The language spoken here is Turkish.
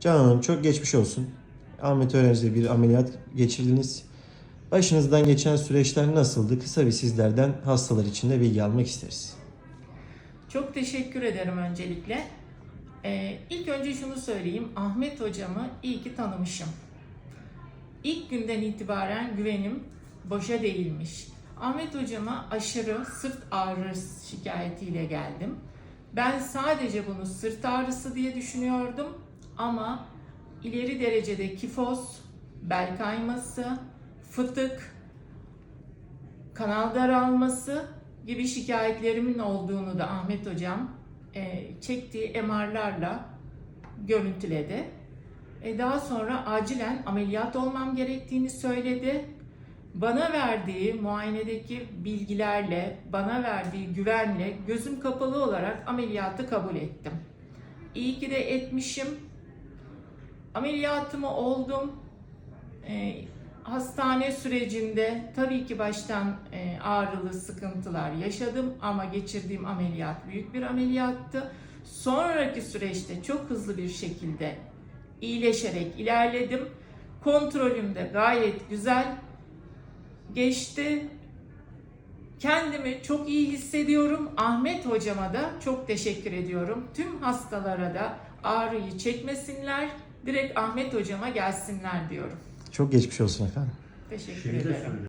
Canan çok geçmiş olsun. Ahmet öğrencide bir ameliyat geçirdiniz. Başınızdan geçen süreçler nasıldı? Kısa bir sizlerden hastalar için de bilgi almak isteriz. Çok teşekkür ederim öncelikle. Ee, ilk önce şunu söyleyeyim. Ahmet hocamı iyi ki tanımışım. İlk günden itibaren güvenim boşa değilmiş. Ahmet hocama aşırı sırt ağrısı şikayetiyle geldim. Ben sadece bunu sırt ağrısı diye düşünüyordum ama ileri derecede kifoz, bel kayması, fıtık, kanal daralması gibi şikayetlerimin olduğunu da Ahmet Hocam e, çektiği MR'larla görüntüledi. E, daha sonra acilen ameliyat olmam gerektiğini söyledi. Bana verdiği muayenedeki bilgilerle, bana verdiği güvenle gözüm kapalı olarak ameliyatı kabul ettim. İyi ki de etmişim. Ameliyatımı oldum. E, hastane sürecinde tabii ki baştan e, ağrılı sıkıntılar yaşadım ama geçirdiğim ameliyat büyük bir ameliyattı. Sonraki süreçte çok hızlı bir şekilde iyileşerek ilerledim. Kontrolüm de gayet güzel geçti. Kendimi çok iyi hissediyorum. Ahmet hocama da çok teşekkür ediyorum. Tüm hastalara da ağrıyı çekmesinler. Direkt Ahmet hocama gelsinler diyorum. Çok geçmiş olsun efendim. Teşekkür ederim.